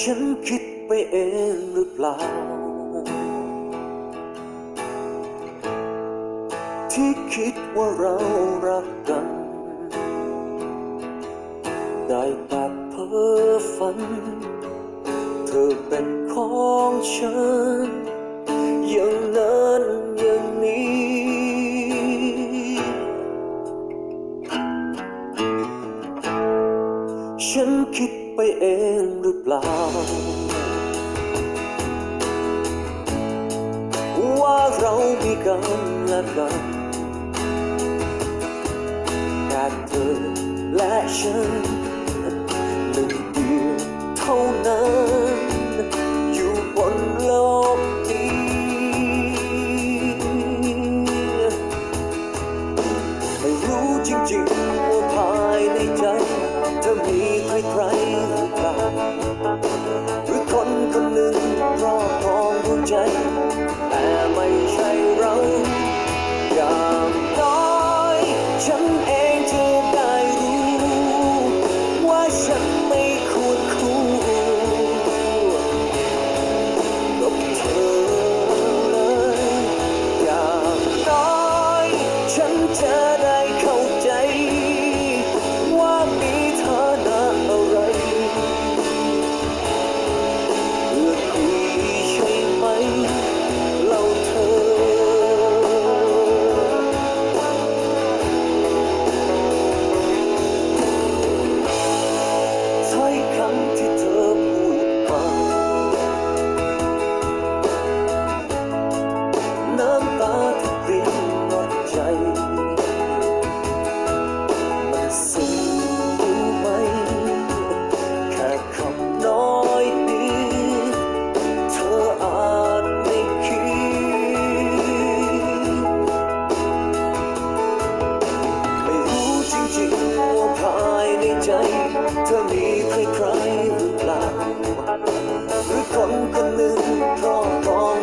ฉันคิดไปเองหรือเปล่า ที่คิดว่าเรารักกัน ได้แต่เพ้อฝัน เธอเป็นของฉัน ไปเองหรือเปล่า ว่าเรามีกันและกันแค่เธอและฉันหนึ่งเดียวเท่านั้น อยู่บนโลกนี้ไม่รู้จริงๆว่าภายในใจเธอมีใคร อมีใครหรือเปล่าหรือคนคนหนึ่งครอรอ